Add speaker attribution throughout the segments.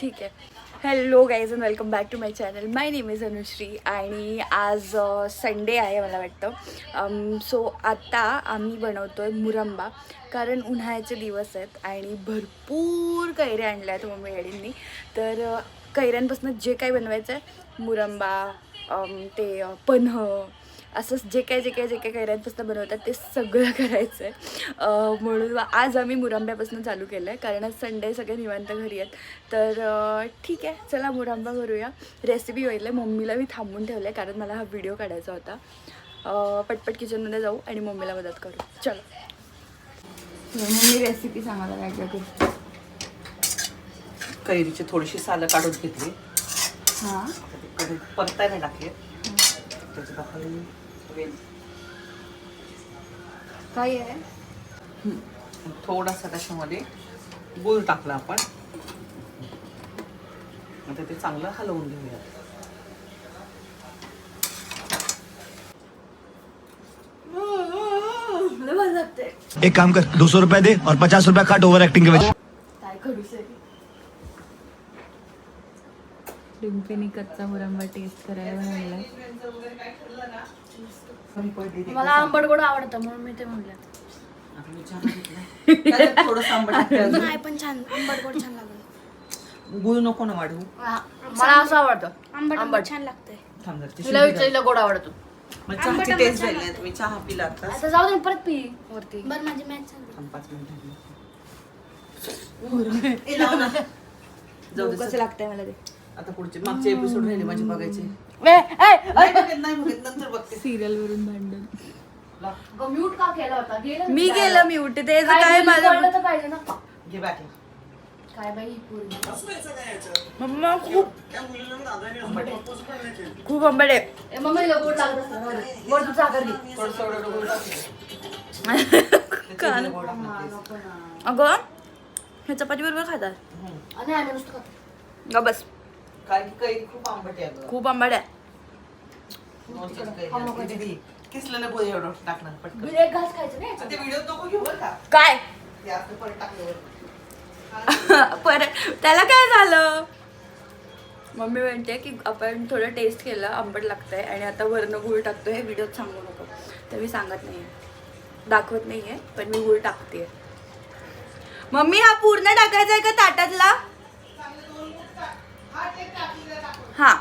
Speaker 1: ठीक आहे. Hello guys and welcome back to my channel my name is Anushri आणि आज संडे आहे मला वाटतं. Um, सो आता आम्ही बनवतो आहे मुरंबा. कारण उन्हाळ्याचे दिवस आहेत आणि भरपूर कैऱ्या आणल्या आहेत मम्मी डॅडींनी. तर कैऱ्यांपासून जे काही बनवायचं आहे मुरंबा ते पन्ह असंच जे काय जे काय जे काय कैऱ्यांपासून बनवतात ते सगळं करायचं आहे म्हणून आज आम्ही मुरंब्यापासून चालू केलं आहे कारण आज संडे सगळे निवांत घरी आहेत. तर ठीक आहे चला मुरंबा करूया रेसिपी होईल आहे मम्मीला मी थांबून ठेवलं आहे कारण मला हा व्हिडिओ काढायचा होता. अं, पटपट किचनमध्ये जाऊ आणि मम्मीला मदत करू. चलो. मम्मी रेसिपी सांगायला काय काय करू
Speaker 2: कैरीची थोडीशी सालं काढून घेतली.
Speaker 1: हां.
Speaker 2: नाही टाकले.
Speaker 1: काय आहे?
Speaker 2: थोडासा त्याच्यामध्ये गूळ टाकला आपण. आता ते चांगलं हलवून घेऊया.
Speaker 3: एक काम कर दो सौ रुपए दे और पचास रुपया काट ओवर एक्टिंग के वजह.
Speaker 1: डिंपीने कच्चा मुरंबा टेस्ट करायला
Speaker 4: मला आंबट गोड आवडतं म्हणून मी ते म्हणलं. नाही पण छान आंबट गोड छान लागलं.
Speaker 2: गुळ नको ना वाढवू.
Speaker 4: मला असं आवडतं.
Speaker 5: आंबट
Speaker 4: आंबट.
Speaker 5: छान लागतंय.
Speaker 2: थांब जरा, ते
Speaker 4: तिला
Speaker 2: शिजू द्या.
Speaker 4: विचारलं गोड आवडतो.
Speaker 2: मग चहाची टेस्ट झाली नाही तुम्ही चहा पिला आता.
Speaker 4: आता जाऊ दे ना, परत पी वरती.
Speaker 5: बरं माझी मॅच झाली.
Speaker 2: थांब पाच मिनिटं ए, लाव ना. जाऊ दे
Speaker 1: कसं. लागतंय मला ते.
Speaker 2: आता पुढचे मागचे एपिसोड राहिले माझे बघायचे. नाही बघत नाही बघत नंतर बघते
Speaker 1: सिरियल वरून भांडण
Speaker 2: लाव.
Speaker 4: गं, म्यूट का केला होता गेलं
Speaker 1: मी? गेलं मी उठते ते
Speaker 4: काय
Speaker 1: माझं
Speaker 4: कळलं तर पाहिजे ना
Speaker 2: घे बॅक
Speaker 4: काय बाई ही पोरगी.
Speaker 1: मम्मा खूप खूप आंबट आहे
Speaker 4: ए, मम्मीला गोड लागत असतं जाऊ दे. गोड तू साखर घे
Speaker 2: थोडंसं एवढं एवढं टाकते.
Speaker 1: कान.
Speaker 2: त्याच्यात गोड टाकते.
Speaker 1: अगं हे चपाती बरोबर खातात
Speaker 2: हम्म.
Speaker 4: आणि आम्ही नुसतं खातो.
Speaker 1: ग बस
Speaker 2: कारण की कैरी खूप आंबट आहे अगं.
Speaker 1: खूप आंबट आहे.
Speaker 2: नॉनव्हेज कैरी आहे. किती ती? किसलेलं पोहे एवढं टाकणार पटकन.
Speaker 4: बिल एक घास खायचं नाही
Speaker 2: आणि ते व्हिडिओ नको घेऊ बरं का?
Speaker 1: काय?
Speaker 2: ते असं परत टाकल्यावर.
Speaker 1: परत त्याला काय झालं? मम्मी म्हणते की आपण थोडं टेस्ट केलं आंबट लागतंय आणि आता वरनं गुळ टाकतोय हे व्हिडिओत सांगू नको. तर मी सांगत नाहीये. दाखवत नाहीये पण मी गुळ टाकते मम्मी हा पूर्ण टाकायचा आहे का ताटातला? हा.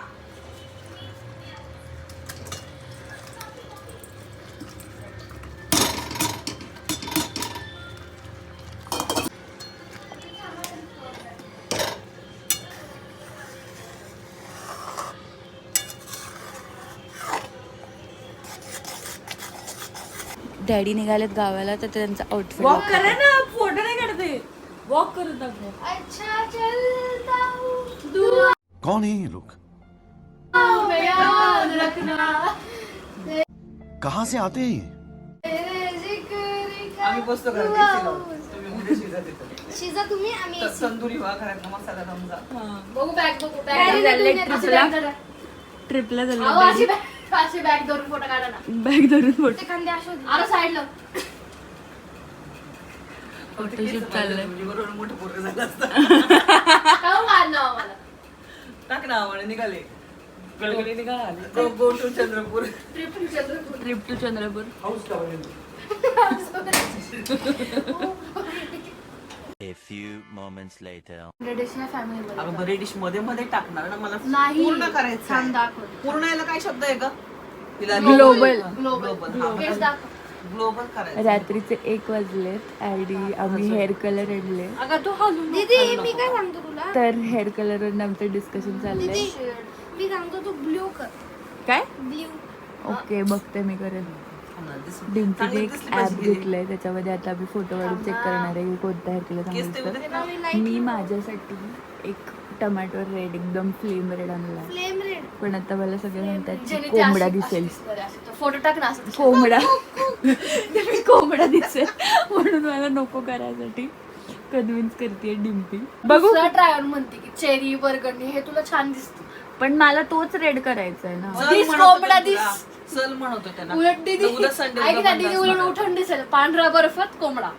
Speaker 1: डॅडी निघालेत गावाला तर त्यांचा आउटफिट वॉक करा ना फोटो नाही काढते वॉक करून दाखव.
Speaker 4: अच्छा दुआ
Speaker 3: कौन है ये लोग कहाँ से आते हैं ये?
Speaker 4: तेरे जिक्र का
Speaker 2: आम्ही बसतो घरात
Speaker 4: दुआ
Speaker 2: AC लावून. तुम्ही मध्ये शिजा तिथं.
Speaker 5: शिजा तुम्ही आम्ही
Speaker 2: तर तंदुरी व्हा घरात मसाला समजा
Speaker 4: बघू बॅग बघू
Speaker 1: Daddy चाललंय
Speaker 4: बॅग
Speaker 1: tripला. ट्रिपला
Speaker 4: अहो,
Speaker 1: झालं
Speaker 4: अशी बॅग अशी बॅग धरून फोटो काढा ना.
Speaker 1: बॅग धरून फोटो
Speaker 5: ते खांदे अशोध
Speaker 4: अरे साईडला
Speaker 1: फोटोशूट चाललंय.
Speaker 2: म्हणजे बरोबर मोठं पोरगं झालं असतं.
Speaker 4: आम्हाला?
Speaker 2: टाक ना म्हणे निघाले गळगली निघाले. Go go to Chandrapur.
Speaker 4: Trip Chandrapur.
Speaker 1: Trip to Chandrapur.
Speaker 2: House लावले
Speaker 6: A few moments later.
Speaker 4: Traditional family
Speaker 2: अगं बरे डिशमध्ये मध्ये टाकणार ना मला.
Speaker 4: नाही.
Speaker 2: पूर्ण करायचं
Speaker 4: छान
Speaker 2: आहे.
Speaker 4: दाखव.
Speaker 2: पूर्ण याला काय शब्द आहे का तिला. ग्लोबल
Speaker 4: फेस दाखव.
Speaker 2: ग्लोबल करायचं.
Speaker 1: रात्रीचे एक वाजलेत. आणि आम्ही हेअर कलर आणले.
Speaker 4: अगं तू हलून
Speaker 5: दीदी मी काय सांगतो तुला?
Speaker 1: तर हेअर कलरवर आमचं डिस्कशन चाललंय.
Speaker 5: दीदी मी सांगतो तू ब्ल्यू कर.
Speaker 1: काय?
Speaker 5: ब्ल्यू.
Speaker 1: ओके बघते मी करेन. डिम्पीने एक
Speaker 2: गेली.
Speaker 1: घेतलंय त्याच्यामध्ये आता आम्ही फोटो काढून चेक करणार आहे की कोणता हेअर कलर चांगला. मी माझ्यासाठी एक टमाटो रेड एकदम फ्लेम रेड आणला
Speaker 5: फ्लेम रेड
Speaker 1: पण आता मला सगळे म्हणतात की कोंबडा दिसेल.
Speaker 4: फोटो टाक ना
Speaker 1: कोंबडा. मी कोंबडा दिसेल. म्हणून मला नको करायसाठी कन्व्हिन्स करते डिम्पी बघू.
Speaker 4: ट्राय म्हणते की चेरी बर्गंडी हे तुला छान दिसतं.
Speaker 1: पण मला तोच रेड करायचा आहे ना.
Speaker 4: दिस कोंबडा. दिस.
Speaker 2: चल म्हणतो त्यांना
Speaker 4: उलट दीदी.
Speaker 2: उद्या संडे
Speaker 4: ऐक ना दीदी उलट उठून दिसेल. पांढरा बर्फात कोंबडा.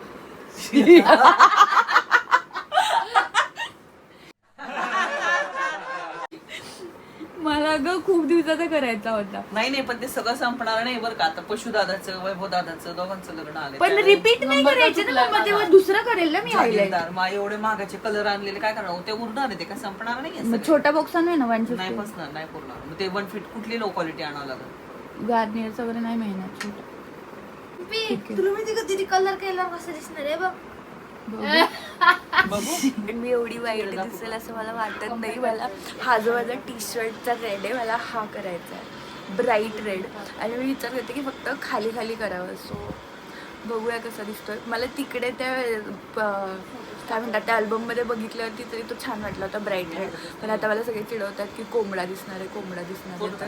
Speaker 1: अगं खूप दिवसाचा करायचा होता.
Speaker 2: नाही नाही पण ते सगळं संपणार नाही बरं का. आता पशुदादाचं वैभव दादाचं दोघांचं लग्न आले
Speaker 1: पण रिपीट नाही करायचे ना मग तेव्हा दुसरं करेल ना मी हायलाइट
Speaker 2: जागीरदार मा एवढे महागाचे कलर आणलेले काय करणार? ते उरणार आहे ते काय संपणार नाही
Speaker 1: मग छोटा बॉक्स आहे ना वन
Speaker 2: नाही बसणार नाही पुरणार. मग ते वन फीट कुठली लो क्वालिटी आणावं लागेल?
Speaker 1: गार्नियरचं वगैरे नाही महिन्यात
Speaker 5: बी, तुला माहिती का दीदी कलर केल्यावर कसं दिसणार आहे बघू.
Speaker 1: मी एवढी वाईट दिसेल असं मला वाटत नाही. मला हा जो माझा टी शर्टचा रेड आहे मला हा करायचा आहे. ब्राईट रेड आणि मी विचार करते की फक्त खाली खाली करावं. सो बघूया कसा दिसतोय. मला तिकडे त्या काय म्हणतात त्या अल्बममध्ये बघितल्यावरती तरी तो छान वाटला होता ब्राईट रेड पण आता मला सगळे चिडवतात की कोंबडा दिसणार आहे कोंबडा दिसणार आहे. तर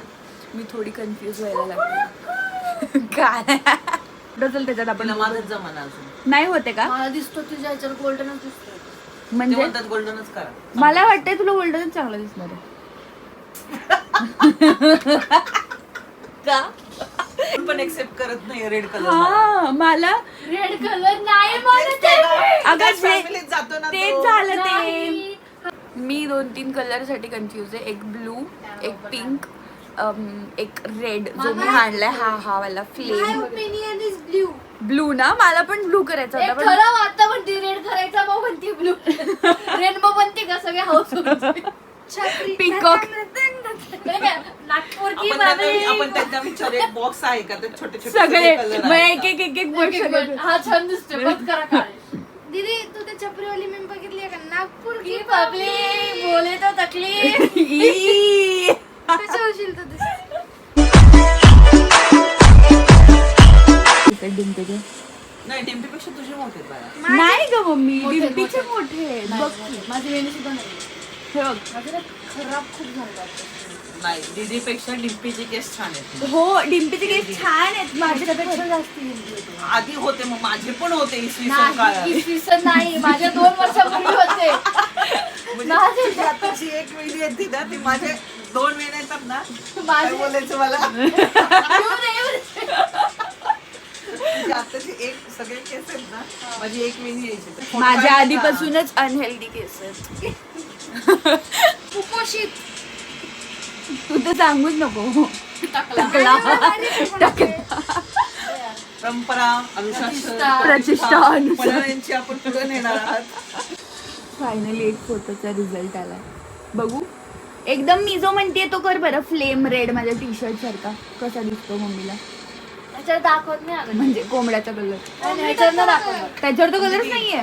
Speaker 1: मी थोडी कन्फ्यूज व्हायला लागले. काय डझल त्याच्यात आपण.
Speaker 2: तिला माझाच जमाना अजून.
Speaker 1: नाही होते का?
Speaker 4: मला दिसतो तुझ्या ह्याच्यावर गोल्डनच दिसतो
Speaker 2: ते
Speaker 1: म्हणजे
Speaker 2: म्हणतात गोल्डनच करा.
Speaker 1: मला वाटतंय तुला गोल्डनच चांगलं दिसणार आहे. का?
Speaker 2: पण एक्सेप्ट करत नाही रेड कलर
Speaker 1: हा मला.
Speaker 4: रेड कलर नाही म्हणत आहे.
Speaker 1: अगं ते-
Speaker 2: फॅमिलीत जातो ना
Speaker 1: तेच
Speaker 2: तो.
Speaker 1: झालं ते.
Speaker 4: नाही.
Speaker 1: मी दोन तीन कलरसाठी कन्फ्युज आहे. एक ब्लू एक पिंक एक रेड जो मी आणलाय हा हा वाला फ्लेम
Speaker 5: ब्ल्यू
Speaker 1: ब्लू ना? मला पण ब्लू करायचा
Speaker 4: एक
Speaker 1: होता पण
Speaker 4: ठरव आता म्हणते रेड करायचा मग म्हणते ब्लू रेनबो बनते का सगळे हाऊस
Speaker 5: छत्री
Speaker 1: Peacock.
Speaker 4: नागपूर की
Speaker 2: आपण त्यांना
Speaker 4: बाबरी.
Speaker 2: आपण त्यांना विचारू एक बॉक्स आहे का? ते छोटे छोटे
Speaker 1: सगळे मग एक एक एक.
Speaker 4: हा छान दिसतोय. बंद करा काळे
Speaker 5: दीदी तू ते छपरीवाली मेम बघितली आहे का? नागपूर
Speaker 4: की
Speaker 5: की
Speaker 4: पब्लिक बोले तो तकलीफ
Speaker 1: डिंपीचे.
Speaker 2: नाही टेम्पीपेक्षा तुझे मोठे आहेत बाळा.
Speaker 1: नाही ग मम्मी डिंपीचे
Speaker 4: मोठे.
Speaker 1: बघ
Speaker 4: नाही. माझी वेणी सुद्धा नाही
Speaker 1: हे बघ.
Speaker 4: माझं ना खराब खूप झालं
Speaker 2: नाही दीदीपेक्षा डिम्पीचे केस छान आहेत.
Speaker 1: हो डिंपीचे केस छान आहेत.
Speaker 4: माझ्यापेक्षा जास्त वेणी होती.
Speaker 2: आधी होते मग माझे पण होते इसवी सन
Speaker 4: नाही इसवी सन नाही माझ्या दोन वर्षापूर्वी होते. माझे
Speaker 2: म्हणजे आताची एक वेळी येते ना ती माझे दोन वेळ येतात ना काय
Speaker 4: माझे
Speaker 2: बोलायचं मला. म्हणजे आताची एक सगळे केस आहेत ना माझी एक यायची.
Speaker 1: माझ्या आधीपासूनच अनहेल्दी केस आहेत.
Speaker 5: कुपोषित.
Speaker 1: तू तर सांगूच नको.
Speaker 4: टाकला.
Speaker 2: परंपरा अनुशासन
Speaker 4: प्रतिष्ठा.
Speaker 1: प्रतिष्ठा, अनुशासन.
Speaker 2: पर्यायांची आपण पुढे नेणार आहात.
Speaker 1: फायनली एक फोटोचा रिझल्ट आलाय. बघू. एकदम मी जो म्हणते तो कर बरं फ्लेम रेड माझ्या टी शर्ट सारखा. कसा दिसतो मम्मीला.
Speaker 4: त्याच्यावर दाखवत नाही अगं.
Speaker 1: म्हणजे कोंबड्याचा कलर
Speaker 4: ह्याच्यावर नाही दाखवत
Speaker 1: त्याच्यावर तो कलरच नाहीये.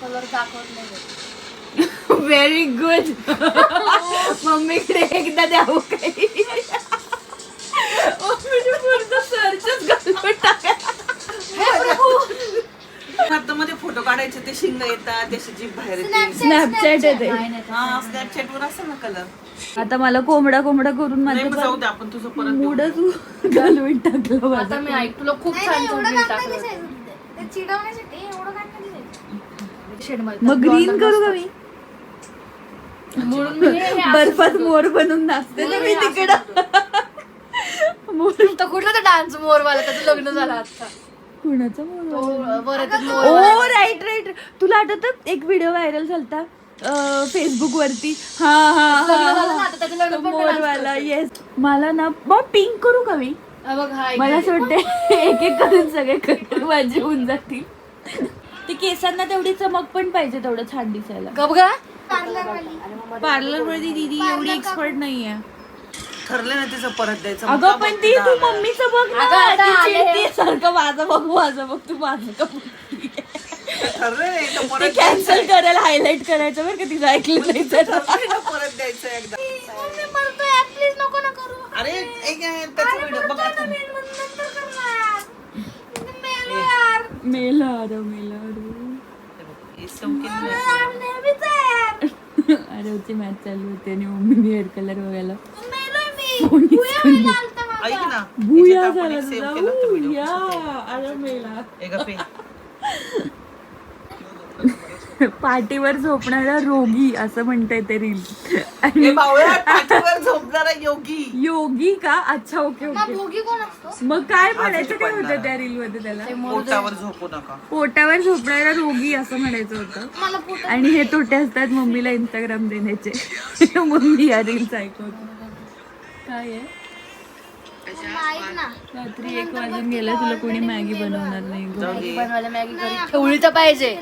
Speaker 4: कलर दाखवत नाही.
Speaker 1: व्हेरी गुड मम्मीकडे एकदा द्यावं काही. मम्मीने पूर्ण सर्चच घालून टाकला.
Speaker 2: आता मध्ये फोटो काढायचे ते शिंग येतात त्याची जीभ बाहेर येते.
Speaker 1: स्नॅपचॅट येते.
Speaker 2: हा स्नॅपचॅट वर असेल ना कलर
Speaker 1: आता मला कोंबडा कोंबडा करून
Speaker 2: नाही मग जाऊ
Speaker 1: माझं
Speaker 2: दे आपण तुझं परत देऊ.
Speaker 1: मूडच घालून टाकलं
Speaker 4: आता मी ऐक तुला खूप
Speaker 5: नाही
Speaker 4: छान टाकलं.
Speaker 5: चिडवण्यासाठी एवढं
Speaker 4: शेडमध्ये
Speaker 1: मग ग्रीन करू का मी?
Speaker 4: म्हणून मी हे असं
Speaker 1: बर्फात
Speaker 4: करतो.
Speaker 1: मोर बनवून नाचते ना मी तिकडं. मोर
Speaker 4: तर कुठला तर डान्स मोरवाला त्याचं लग्न झालं आता.
Speaker 1: कुणाचा ओ. राईट राईट तुला आठवत? एक व्हिडिओ व्हायरल झालता फेसबुक वरती. हा हा हा मोरवाला येस मला ना मग पिंक करू का मी?
Speaker 4: बघ
Speaker 1: मला असं वाटतं एक एक करून सगळे कलर माझे होऊन जातील. ते केसांना तेवढी चमक पण पाहिजे तेवढं छान दिसायला. पार्लरमध्ये दीदी एवढी एक्सपर्ट नाहीये.
Speaker 2: ठरलं ना तिचं परत द्यायचं. मग
Speaker 1: अगं पण
Speaker 2: बघ
Speaker 1: ती तू? मम्मीचं बघ ना.
Speaker 4: अगं, आता
Speaker 1: ती
Speaker 4: आले.
Speaker 1: चिडते सारखं माझं बघ माझं बघ तू माझं का?
Speaker 2: ठरलं नाही तर
Speaker 1: ते
Speaker 2: परत
Speaker 1: कॅन्सल करायला हायलाइट करायचं बरं का तिचं ऐकलं नाही तर.
Speaker 2: ठरलंय ना परत द्यायचं एकदा.
Speaker 5: मम्मी मरतोय प्लीज नको ना करू.
Speaker 2: अरे एक आहे, त्याचा व्हिडिओ बघ आता.
Speaker 5: मी नंतर करणार. मेलो यार
Speaker 1: मेला अरे मेला अरे
Speaker 2: हे चमकीत नाही.
Speaker 5: यार, नेहमीच आहे. यार
Speaker 1: अरे होती मॅच चालू होती आणि मम्मीने हेअर कलर बघायला.
Speaker 5: मी भुया व्हायला आलता माझा.
Speaker 2: ऐक ना
Speaker 1: भुया झाला तुझा. भुया. मेला. पाठीवर झोपणारा रोगी असं म्हणताय ते रील. आणि
Speaker 2: झोपणारा योगी.
Speaker 1: योगी का? अच्छा ओके
Speaker 5: मग
Speaker 1: ओके.
Speaker 5: भोगी कोण असतो?
Speaker 1: मग काय म्हणायचं काय. होतं त्या रील मध्ये त्याला
Speaker 2: पोटावर झोपू नका.
Speaker 1: पोटावर झोपणारा रोगी असं म्हणायचं होतं. आणि हे तोटे असतात मम्मीला इंस्टाग्राम देण्याचे. मम्मी या रील्स ऐकवत काय आहे? रात्री एक वाजून गेलं तुला कोणी मॅगी बनवणार नाही गं.
Speaker 4: मॅगी बनवायला मॅगी घरी ठेवली तर पाहिजे.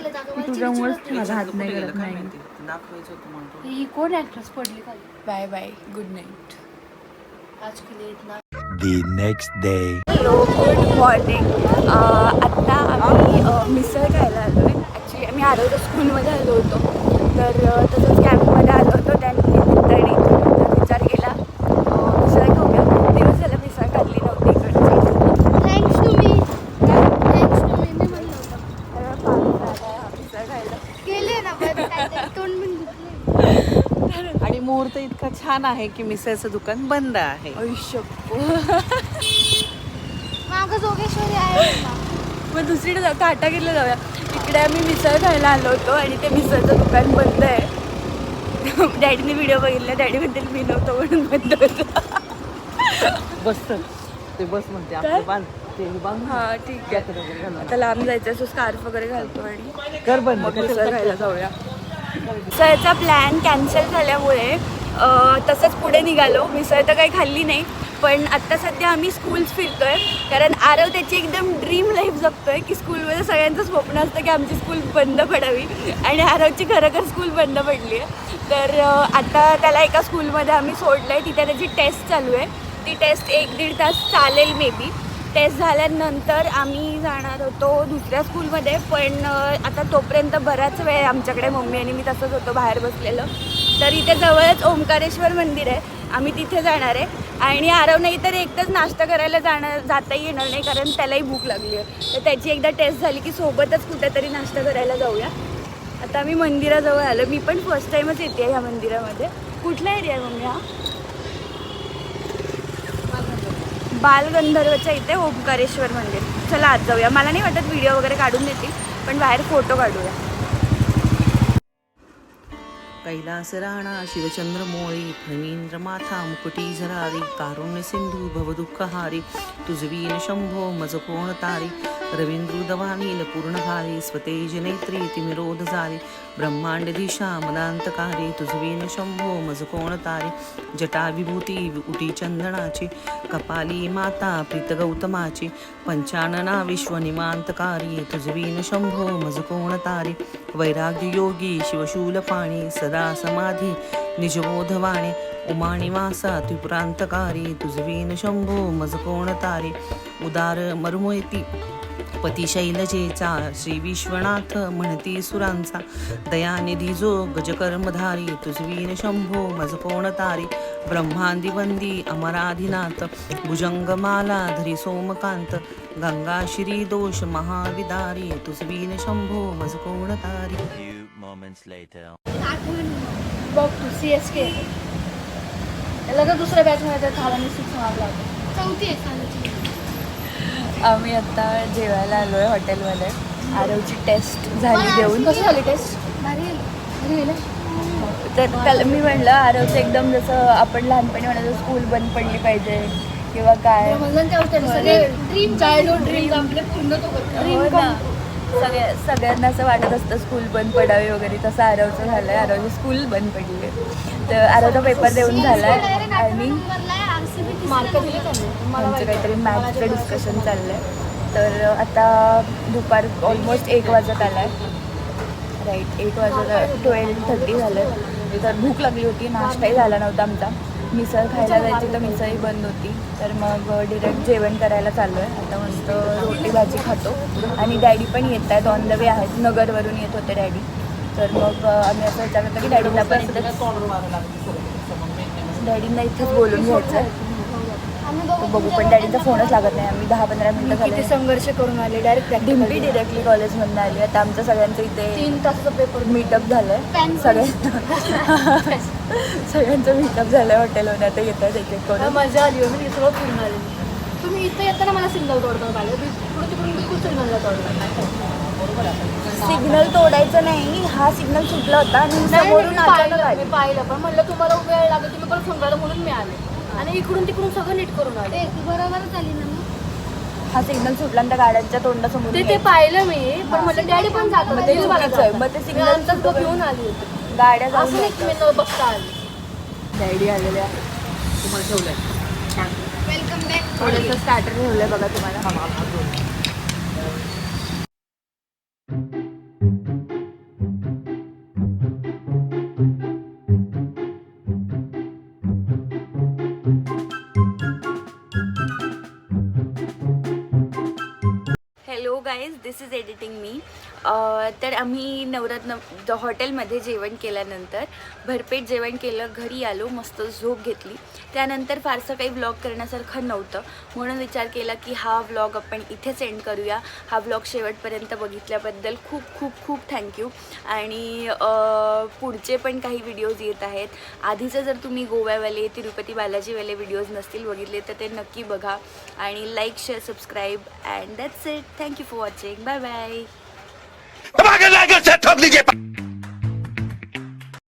Speaker 1: तुझ्यामुळेच माझा हात नाही करत मॅगी
Speaker 2: दाखवायचं होतं म्हणतो
Speaker 4: ही कोण ऍक्ट्रेस पडली खाली?
Speaker 1: Bye bye. गुड नाईट
Speaker 4: आज केली इतना
Speaker 3: The next day.
Speaker 1: Hello good morning आत्ता आम्ही अ, मिसळ खायला आलो आहे. ॲक्च्युली आम्ही आलो होतो स्कूलमध्ये आलो होतो. तर अ, तसंच कॅम्पमध्ये आलो होतो त्यांनी मित्रांनी तर विचार केला अ, मिसळ खाऊया दिवस झाला मिसळ खाल्ली नव्हती इकडची
Speaker 5: थँक्स टू मी थँक्स टू मी मी म्हणलं होतं
Speaker 1: तर पाऊस आला आहे हा मिसळ खायला
Speaker 5: गेले ना पण काहीतरी तोंड बिन दुखले
Speaker 2: आणि मुहूर्त इतका छान आहे की मिसळचं दुकान बंद आहे.
Speaker 1: आयुष्य.
Speaker 5: मागं जोगेश्वरी आहे
Speaker 1: मग दुसरीकडे जाऊ काटागिरीला जाऊया. इकडे आम्ही मिसळ खायला आलो होतो आणि ते मिसळचं दुकान बंद आहे. डॅडीने व्हिडिओ बघितला. डॅडी म्हणते मी नव्हतं म्हणून बंद होतं.
Speaker 2: बस ते बस म्हणते आपलं बांध. ते बांध
Speaker 1: हा ठीक आहे. आता लांब जायचं असं स्कार्फ वगैरे घालतो आणि
Speaker 2: कर बंद.
Speaker 1: मग मिसळ खायला जाऊया. मिसळचा प्लॅन कॅन्सल झाल्यामुळे तसंच पुढे निघालो. मिसळ तर काही खाल्ली नाही पण आत्ता सध्या आम्ही स्कूल्स फिरतो आहे कारण आरव त्याची एकदम ड्रीम लाईफ जगतो आहे की स्कूलमध्ये सगळ्यांचं स्वप्न असतं की आमची स्कूल बंद पडावी. आणि आरवची खरोखर स्कूल बंद पडली आहे तर आता त्याला एका स्कूलमध्ये आम्ही सोडलं आहे तिथे त्याची टेस्ट चालू आहे. ती टेस्ट एक दीड तास चालेल मे बी टेस्ट झाल्यानंतर आम्ही जाणार होतो दुसऱ्या स्कूलमध्ये पण आता तोपर्यंत बराच वेळ आमच्याकडे मम्मी आणि मी तसंच होतो बाहेर बसलेलं. तर इथे जवळच ओंकारेश्वर मंदिर आहे. आम्ही तिथे जाणार आहे. आणि आरव नाही तर एकटंच नाश्ता करायला जाणार जाता येणार नाही कारण त्यालाही भूक लागली आहे. तर त्याची एकदा टेस्ट झाली की सोबतच कुठेतरी नाश्ता करायला जाऊया. आता आम्ही मंदिराजवळ आलो. मी पण फर्स्ट टाईमच येते ह्या मंदिरामध्ये. कुठला एरिया आहे मम्मी हा? बालगंधर्वच्या इथे ओंकारेश्वर मंदिर. चला आज जाऊया. मला नाही वाटत व्हिडिओ वगैरे काढून देतील पण बाहेर फोटो काढूया.
Speaker 2: कैलास राणा शिवचंद्र मोळी फणींद्र माथा मुकुटी झरारी कारुण्य सिंधू भवदुःखहारी तुझवीन शंभो मज कोण तारी पूर्ण पूर्णभारी स्वतेज नेत्री तिमिरोध झाली ब्रह्मांड दिशा मदांतकारी तुझवीन शंभो मज कोण तारी जटा विभूती उटी चंदनाची कपाली माता प्रीत गौतमाची पंचानना विश्वनिमांतकारी तुझवीन शंभो मज कोण तारी वैराग्य योगी शिवशूलपाणी सदा समाधी निजबोधवाणी उमाणिवासा त्रिपुरांतकारी तुझवीन शंभो मज कोण तारी उदार मर्मोयती पती शैलजेचा श्री विश्वनाथ म्हणती सुरांचा दयानिधी जो गजकर्मधारी तुझवीन शंभो मज कोण तारी ब्रह्मांदी वंदी अमराधिनाथ भुजंगमाला धरी सोमकांत गंगा श्री दोष महाविदारी तुझवीन शंभो मज कोण तारी.
Speaker 6: Few moments later.
Speaker 4: बघ तू सी एस के दुसऱ्या बॅच मध्ये थालाने सिक्स मार्क लागतो
Speaker 5: चौथी आहे
Speaker 1: आम्ही आता जेवायला आलो आहे हॉटेलमध्ये. आरवची टेस्ट झाली देऊन.
Speaker 4: कसं झाली टेस्ट
Speaker 5: भारी
Speaker 1: तर त्याला मी म्हणलं आरवचं एकदम जसं आपण लहानपणी म्हणायचं स्कूल बंद पडली पाहिजे किंवा काय.
Speaker 4: ड्रीम चाइल्डहुड ड्रीम आपले पूर्ण तो
Speaker 1: हो ना. सगळ्या सगळ्यांना असं वाटत असतं स्कूल बंद पडावी वगैरे तसं आरवचं झालं आहे आरवची स्कूल बंद पडली आहे तर आरवचा पेपर देऊन झाला आहे. आणि आमचं काहीतरी मॅथचं डिस्कशन चाललं आहे तर आता दुपार ऑलमोस्ट एक वाजत आला आहे राईट एक वाजत ट्वेल्व थर्टी झालं. तर भूक लागली होती. नाश्ताही झाला नव्हता आमचा. मिसळ खायला जायची तर मिसळही बंद होती. तर मग डिरेक्ट जेवण करायला चाललो आहे आता मस्त रोटी भाजी खातो. आणि डॅडी पण येत आहेत ऑन द वे आहेत. नगरवरून येत होते डॅडी. तर मग आम्ही असं विचार करतो की डॅडीला पण डॅडींना इथंच बोलून घ्यायचं आहे बघू पण डॅडीचा फोनच लागत नाही. आम्ही दहा पंधरा मिनिटं
Speaker 4: किती
Speaker 1: झाले.
Speaker 4: संघर्ष करून आले डायरेक्ट
Speaker 1: डिम्पी डिरेक्टली कॉलेजमधून आली. आता आमचं सगळ्यांचं इथे
Speaker 4: तीन तासाचा पेपर
Speaker 1: मीटअप झालंय. सगळ्या सगळ्यांचं. मीटअप झालंय हॉटेलमध्ये आता येत आहेत एक एक करून.
Speaker 4: मजा आली. हो मी सगळं फिरून आले. तुम्ही इथं येताना मला सिग्नल तोडतो पाहिजे पुढे तिकडून बिलकुल सिग्नलला तोडला
Speaker 1: सिग्नल तोडायचं नाही. हा सिग्नल सुटला होता आणि समोरून
Speaker 4: पाहिलं
Speaker 1: आली
Speaker 4: मी पाहिलं. पण म्हणलं तुम्हाला वेळ लागेल तुम्ही परत फोन करा म्हणून मी आले. आणि इकडून तिकडून सगळं नीट करून आले.
Speaker 5: ते बरोबरच आली ना
Speaker 1: हा सिग्नल सुटला आणि त्या गाड्यांच्या तोंडासमोर
Speaker 4: ते ते पाहिलं मी पण म्हणलं डॅडी पण जातो
Speaker 1: मग ते चुकीचं आहे. मग ते
Speaker 4: सिग्नल घेऊन आली होती.
Speaker 1: गाड्या
Speaker 4: असं
Speaker 1: जाऊन
Speaker 4: नाही की मी न बघता आली.
Speaker 1: डॅडी आलेल्या
Speaker 2: तुम्हाला ठेवलंय.
Speaker 5: वेलकम बॅक
Speaker 1: थोडंसं स्टार्टर ठेवलंय बघा तुम्हाला. Hello guys this is editing मी तर आम्ही नवरत्न द हॉटेलमध्ये जेवण केल्यानंतर भरपेट जेवण केलं घरी आलो मस्त झोप घेतली. त्यानंतर फारसं काही व्लॉग करण्यासारखं नव्हतं. म्हणून विचार केला की हा व्लॉग आपण इथेच एंड करूया. हा व्लॉग शेवटपर्यंत बघितल्याबद्दल खूप खूप खूप थँक्यू आणि पुढचे पण काही व्हिडिओज येत आहेत. आधीचं जर तुम्ही गोव्यावाले तिरुपती बालाजीवाले व्हिडिओज नसतील बघितले तर ते नक्की बघा. आणि like share subscribe and that's it thank you for watching bye bye
Speaker 3: ठोक दीजिए